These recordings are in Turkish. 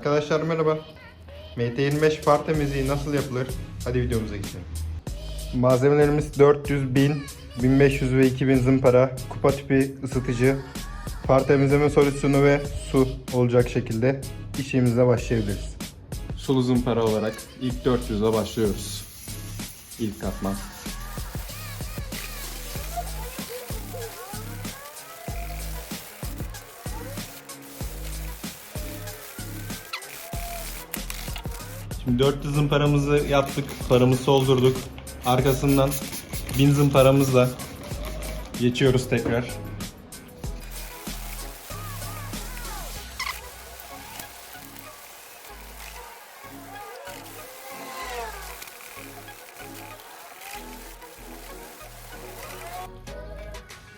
Arkadaşlar merhaba. MT25 far temizliği nasıl yapılır? Hadi videomuza geçelim. Malzemelerimiz 400, 1000, 1500 ve 2000 zımpara, kupa tipi ısıtıcı, far temizleme solüsyonu ve su olacak şekilde işimize başlayabiliriz. Sulu zımpara olarak ilk 400'e başlıyoruz. İlk katman. Şimdi 400 zımparamızı yaptık, paramızı soldurduk. Arkasından 1000 zımparamızla geçiyoruz tekrar.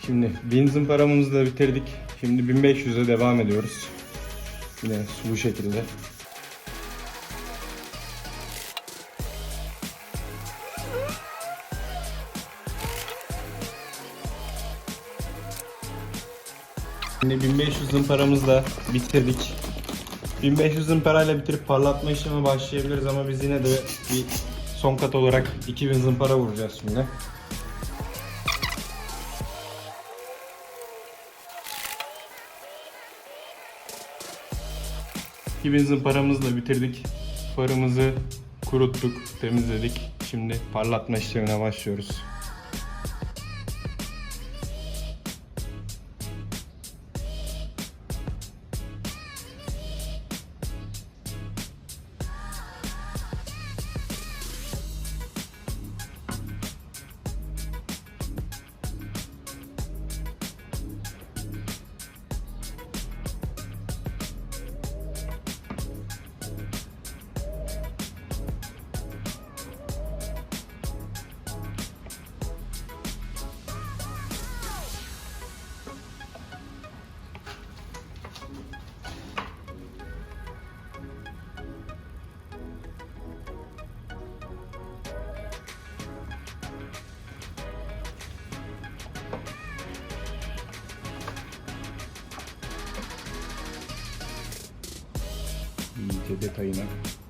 Şimdi 1000 zımparamızı da bitirdik. Şimdi 1500'e devam ediyoruz. Yine bu şekilde. Şimdi 1500 zımparamızı da bitirdik. 1500 zımparayla bitirip parlatma işlemi başlayabiliriz ama biz yine de bir son kat olarak 2000 zımpara vuracağız şimdi. Gibi zımparamızla bitirdik. Farımızı kuruttuk, temizledik. Şimdi parlatma işlemine başlıyoruz. 绝对可以呢。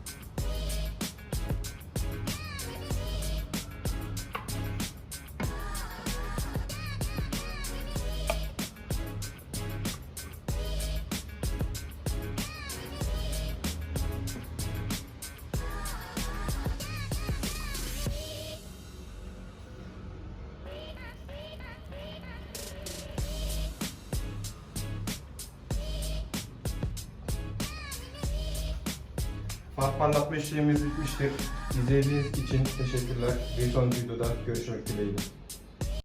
Far parlatma işlemimiz bitmiştir. İzlediğiniz için teşekkürler. Bir sonraki videoda görüşmek dileğiyle.